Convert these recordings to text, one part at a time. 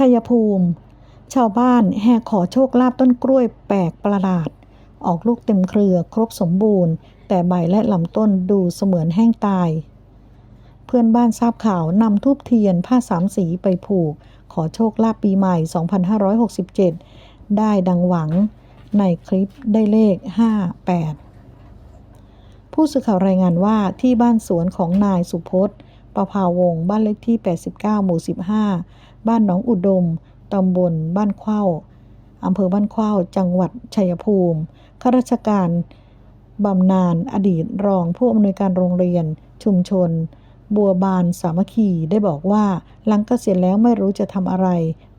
ชัยภูมิ ชาวบ้านแห่ขอโชคลาภต้นกล้วยแปลกประหลาด ออกลูกเต็มเครือครบสมบูรณ์ แต่ใบและลำต้นดูเสมือนแห้งตาย เพื่อนบ้านทราบข่าวนำทูบเทียนผ้าสามสีไปผูก ขอโชคลาภปีใหม่ 2567 ได้ดังหวัง ในคลิปได้เลข 58 ผู้สื่อข่าวรายงานว่าที่บ้านสวนของนายสุพจน์ ประภาวงบ้านเลขที่ 89 หมู่ 15 บ้านหนองอุดม ตำบลบ้านเข้าอำเภอบ้านเข้าจังหวัดชัยภูมิ ข้าราชการบำนาญอดีตรองผู้อำนวยการโรงเรียน ชุมชน บัวบานสามัคคีได้บอกว่า หลังเกษียณแล้วไม่รู้จะทำอะไร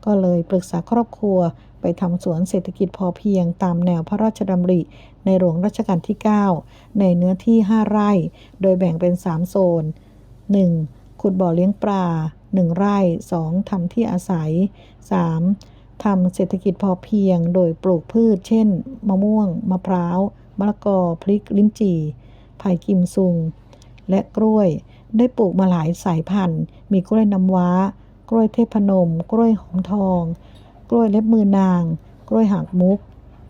ก็เลยปรึกษาครอบครัวไปทำสวนเศรษฐกิจพอเพียงตามแนวพระราชดำริ ในหลวงรัชกาลที่ 9 ในเนื้อที่ 5 ไร่ โดยแบ่งเป็น 3 โซน 1. ขุดบ่อเลี้ยงปลา 1 ไร่ 2. ทำที่อาศัย 3. ทำเศรษฐกิจพอเพียง โดยปลูกพืช เช่น มะม่วง มะพร้าว มะละกอ พริก ลิ้นจี่ ไผ่กิมซุง และกล้วย ได้ปลูกมาหลายสายพันธุ์ มีกล้วยน้ำว้า กล้วยเทพนม กล้วยหอมทอง กล้วยเล็บมือนาง กล้วยหางมุก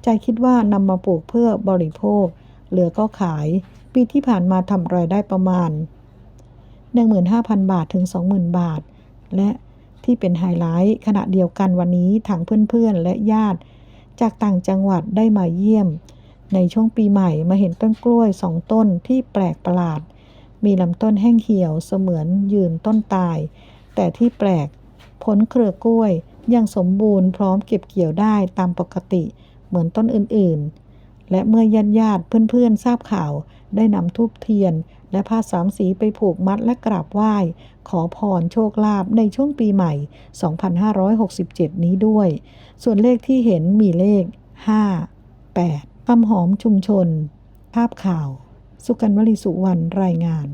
ใจคิดว่านำมาปลูกเพื่อบริโภค เหลือก็ขาย ปีที่ผ่านมาทำรายได้ประมาณ 15,000 บาทถึง 20,000 บาท และที่เป็นไฮไลท์ขณะเดียวกันวันนี้ทางเพื่อนๆ และญาติ จากต่างจังหวัดได้มาเยี่ยม ในช่วงปีใหม่มาเห็นต้นกล้วยสองต้นที่แปลกประหลาด มีลำต้นแห้งเหี่ยวเสมือนยืนต้นตาย แต่ที่แปลกผลเครือกล้วยยังสมบูรณ์พร้อมเก็บเกี่ยวได้ตามปกติเหมือนต้นอื่นๆ และเมื่อญาติญาติๆเพื่อนๆทราบข่าว ได้นำทูบเทียน และผ้าสามสีไปผูกมัดและกราบไหว้ ขอพรโชคลาภในช่วงปีใหม่ 2567 นี้ด้วย ส่วนเลขที่เห็นมีเลข 5 8คำหอมชุมชน ภาพข่าว สุกันวลีสุวรรณรายงาน